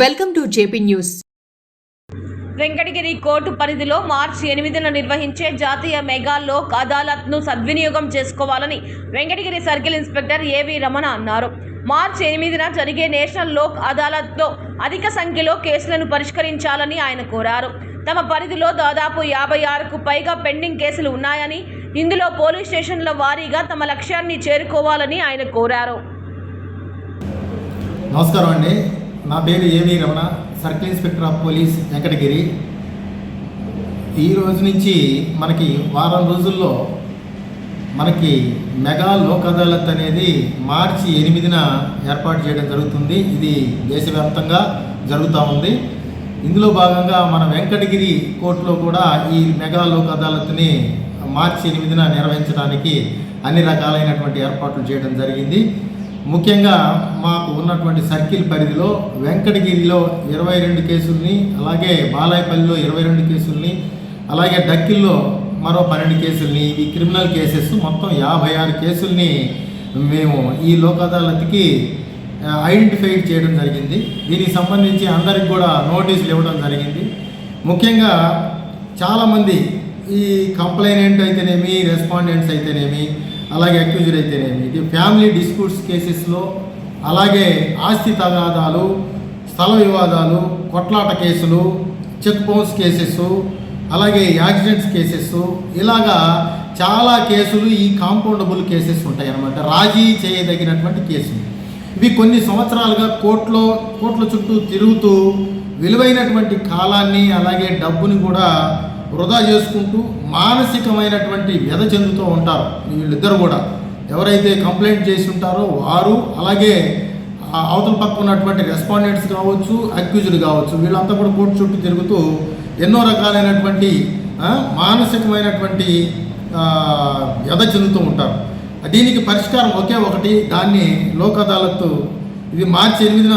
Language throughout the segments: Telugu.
Welcome to JP news. Venkatagiri court పరిధిలో మార్చి ఎనిమిదిన నిర్వహించే జాతీయ మెగా లోక్ అదాలత్ను సద్వినియోగం చేసుకోవాలని వెంకటగిరి సర్కిల్ ఇన్స్పెక్టర్ ఏవి రమణ అన్నారు. మార్చి ఎనిమిదిన జరిగే నేషనల్ లోక్ అదాలత్లో అధిక సంఖ్యలో కేసులను పరిష్కరించాలని ఆయన కోరారు. తమ పరిధిలో దాదాపు యాభై ఆరుకు పైగా పెండింగ్ కేసులు ఉన్నాయని ఇందులో పోలీస్ స్టేషన్ల వారీగా తమ లక్ష్యాన్ని చేరుకోవాలని ఆయన కోరారు. నమస్కారం అండి. నా పేరు A V Ramana circle inspector of police Venkatagiri. ఈ రోజు నుంచి మనకి వారం రోజుల్లో మనకి మెగా లోక్ అదాలత్ అనేది మార్చి ఎనిమిదిన ఏర్పాటు చేయడం జరుగుతుంది. ఇది దేశవ్యాప్తంగా జరుగుతూ ఉంది. ఇందులో భాగంగా మన వెంకటగిరి కోర్టులో కూడా ఈ మెగా లోక్ అదాలత్ని మార్చి ఎనిమిదిన నిర్వహించడానికి అన్ని రకాలైనటువంటి ఏర్పాట్లు చేయడం జరిగింది. ముఖ్యంగా మాకు ఉన్నటువంటి సర్కిల్ పరిధిలో వెంకటగిరిలో ఇరవై రెండు కేసుల్ని అలాగే బాలాయపల్లిలో ఇరవై రెండు కేసుల్ని అలాగే డక్కిల్లో మరో పన్నెండు కేసుల్ని ఈ క్రిమినల్ కేసెస్ మొత్తం యాభై ఆరు కేసుల్ని మేము ఈ లోక్ అదాలత్కి ఐడెంటిఫై చేయడం జరిగింది. దీనికి సంబంధించి అందరికి కూడా నోటీసులు ఇవ్వడం జరిగింది. ముఖ్యంగా చాలామంది ఈ కంప్లైనెంట్ అయితేనేమి రెస్పాండెంట్స్ అయితేనేమి అలాగే అక్యూజర్ అయితేనేమి ఇది ఫ్యామిలీ డిస్ప్యూట్స్ కేసెస్లో అలాగే ఆస్తి తగాదాలు స్థల వివాదాలు కొట్లాట కేసులు చెక్ బౌన్స్ కేసెస్ అలాగే యాక్సిడెంట్స్ కేసెస్ ఇలాగా చాలా కేసులు ఈ కాంపౌండబుల్ కేసెస్ ఉంటాయి అన్నమాట రాజీ చేయదగినటువంటి కేసులు. ఇవి కొన్ని సంవత్సరాలుగా కోర్టులో కోర్టుల చుట్టూ తిరుగుతూ విలువైనటువంటి కాలాన్ని అలాగే డబ్బుని కూడా వృధా చేసుకుంటూ మానసికమైనటువంటి వ్యధ చెందుతూ ఉంటారు. వీళ్ళిద్దరు కూడా. ఎవరైతే కంప్లైంట్ చేసి ఉంటారో వారు అలాగే ఆ అవతల పక్క ఉన్నటువంటి రెస్పాండెంట్స్ కావచ్చు అక్యూజ్డ్ కావచ్చు వీళ్ళంతా కూడా కోర్టు చుట్టూ తిరుగుతూ ఎన్నో రకాలైనటువంటి మానసికమైనటువంటి వ్యధ చెందుతూ ఉంటారు. దీనికి పరిష్కారం ఒకే ఒకటి దాన్ని లోక్ అదాలత్ ఇది మార్చి ఎనిమిదిన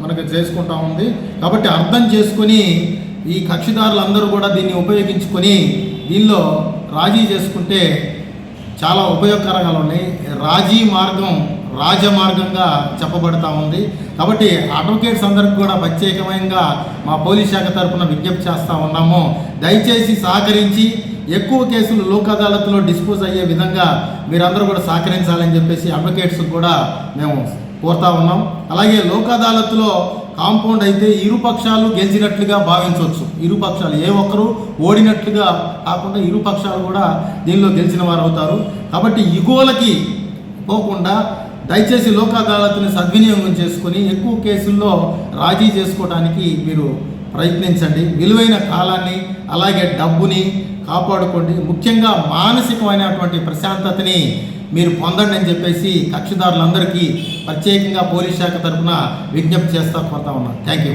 మనకు చేసుకుంటా ఉంది. కాబట్టి అర్థం చేసుకొని ఈ కక్షిదారులందరూ కూడా దీన్ని ఉపయోగించుకొని దీనిలో రాజీ చేసుకుంటే చాలా ఉపయోగకరంగా ఉన్నాయి. రాజీ మార్గం రాజమార్గంగా చెప్పబడతా ఉంది. కాబట్టి అడ్వకేట్స్ అందరికి కూడా ప్రత్యేకమైనగా మా పోలీస్ శాఖ తరఫున విజ్ఞప్తి చేస్తూ ఉన్నాము. దయచేసి సహకరించి ఎక్కువ కేసులు లోక్ అదాలత్లో డిస్పోజ్ అయ్యే విధంగా మీరందరూ కూడా సహకరించాలని చెప్పేసి అడ్వకేట్స్ కూడా మేము కోరుతా ఉన్నాం. అలాగే లోక్ అదాలత్లో కాంపౌండ్ అయితే ఇరు పక్షాలు గెలిచినట్లుగా భావించవచ్చు. ఇరు పక్షాలు ఏ ఒక్కరు ఓడినట్లుగా కాకుండా ఇరు పక్షాలు కూడా దీనిలో గెలిచిన వారు అవుతారు. కాబట్టి ఇగోలకి పోకుండా దయచేసి లోక్ అదాలత్ని సద్వినియోగం చేసుకొని ఎక్కువ కేసుల్లో రాజీ చేసుకోవడానికి మీరు ప్రయత్నించండి. విలువైన కాలాన్ని అలాగే డబ్బుని కాపాడుకోండి. ముఖ్యంగా మానసికమైనటువంటి ప్రశాంతతని మీరు పొందండి అని చెప్పేసి కక్షిదారులందరికీ ప్రత్యేకంగా పోలీస్ శాఖ తరఫున విజ్ఞప్తి చేస్తా కోరుతా ఉన్నాను థ్యాంక్ యూ